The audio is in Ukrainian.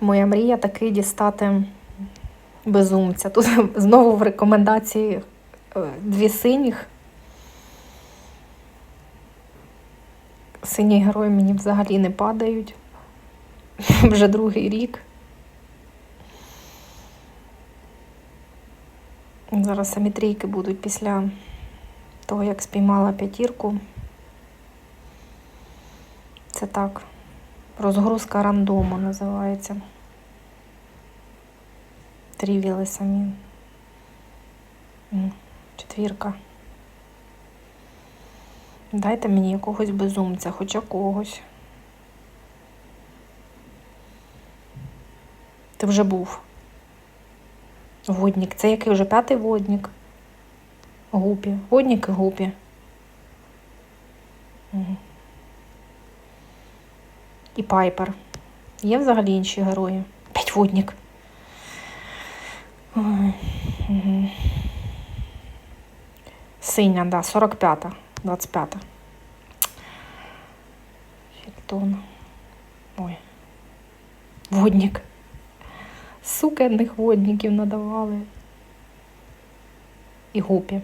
Моя мрія таки дістати безумця. Тут знову в рекомендації е, дві синіх. Сині герої мені взагалі не падають. Вже другий рік. Зараз самі трійки будуть після того, як спіймала п'ятірку. Це так. Розгрузка рандому називається. Трівіли самі. Четвірка. Дайте мені якогось безумця, хоча когось. Ти вже був. Водник. Це який вже п'ятий водник? Гупі. Водник і гупі. Мгм. І Пайпер. Є взагалі інші герої. П'ять водник. Синя, да, 45-та, 25-та. Фільтон. Ой. Водник. Сукенних водників надавали. І гупі.